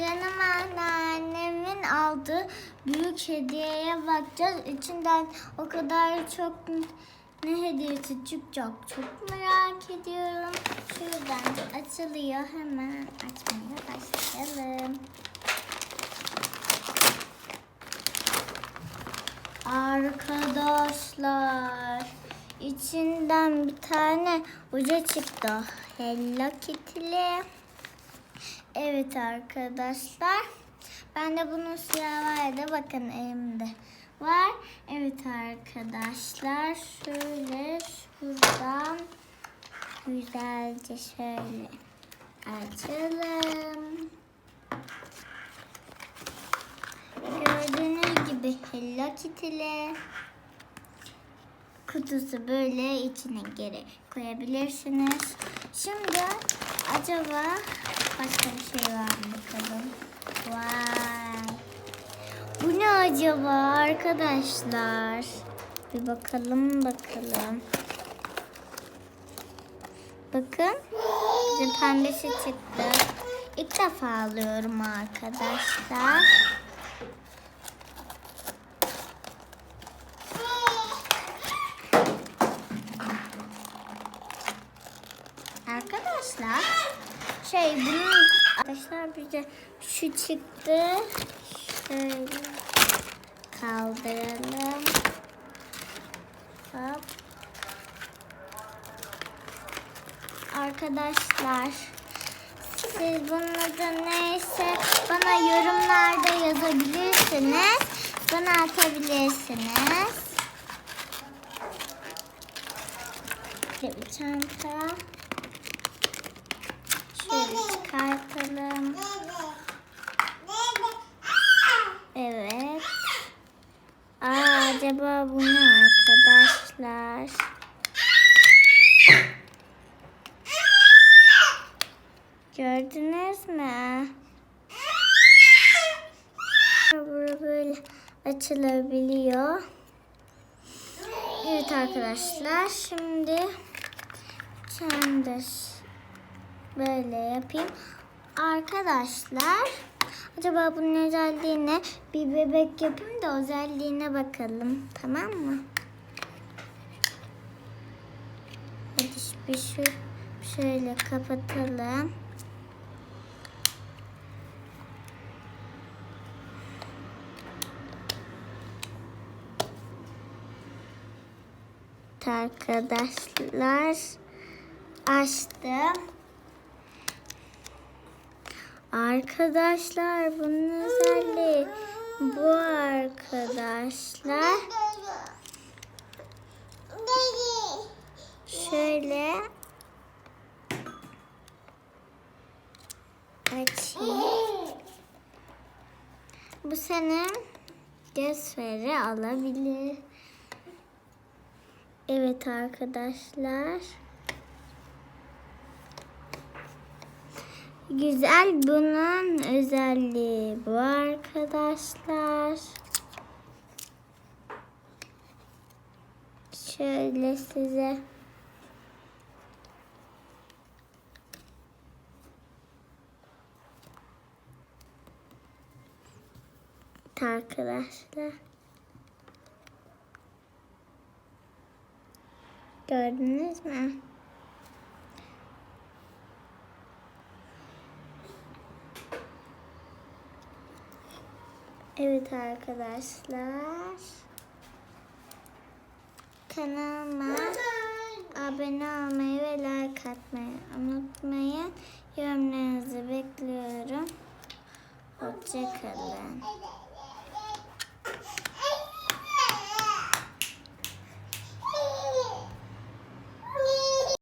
canım anneannemin aldığı büyük hediyeye bakacağız. İçinden o kadar çok ne hediyesi çıkacak çok merak ediyorum. Şuradan açılıyor hemen açmaya başlayalım. Arkadaşlar içinden bir tane uca çıktı. Hello Kitty'li. Evet arkadaşlar. Ben de bunun siyah vardı. Bakın elimde var. Evet arkadaşlar. Şöyle şuradan güzelce şöyle açalım. Gördüğünüz gibi Hello Kitty'li. Kutusu böyle içine geri koyabilirsiniz. Şimdi acaba başka bir şey var mı bakalım. Vay. Bu ne acaba arkadaşlar? Bir bakalım bakalım. Bakın. Pembesi çıktı. İlk defa alıyorum arkadaşlar. Arkadaşlar şey bunun arkadaşlar bize şu çıktı. Şöyle kaldıralım. Hop. Arkadaşlar siz bunun adı neyse bana yorumlarda yazabilirsiniz. Bana atabilirsiniz. Bir çanta. Şöyle çıkartalım. Evet. Aa, acaba bu ne arkadaşlar? Gördünüz mü? Burada böyle açılabiliyor. Evet arkadaşlar şimdi çandır böyle yapayım. Arkadaşlar acaba bunun özelliği ne? Bir bebek yapayım da özelliğine bakalım. Tamam mı? Hadi bir şu şöyle kapatalım. Arkadaşlar açtım. Arkadaşlar bunun özelliği bu arkadaşlar. Şöyle açayım. Bu senin göz alabilir. Evet arkadaşlar. Güzel bunun özelliği bu arkadaşlar. Şöyle size arkadaşlar. Gördünüz mü? Evet arkadaşlar. Kanalıma abone olmayı ve like atmayı unutmayın. Yorumlarınızı bekliyorum. Hoşçakalın.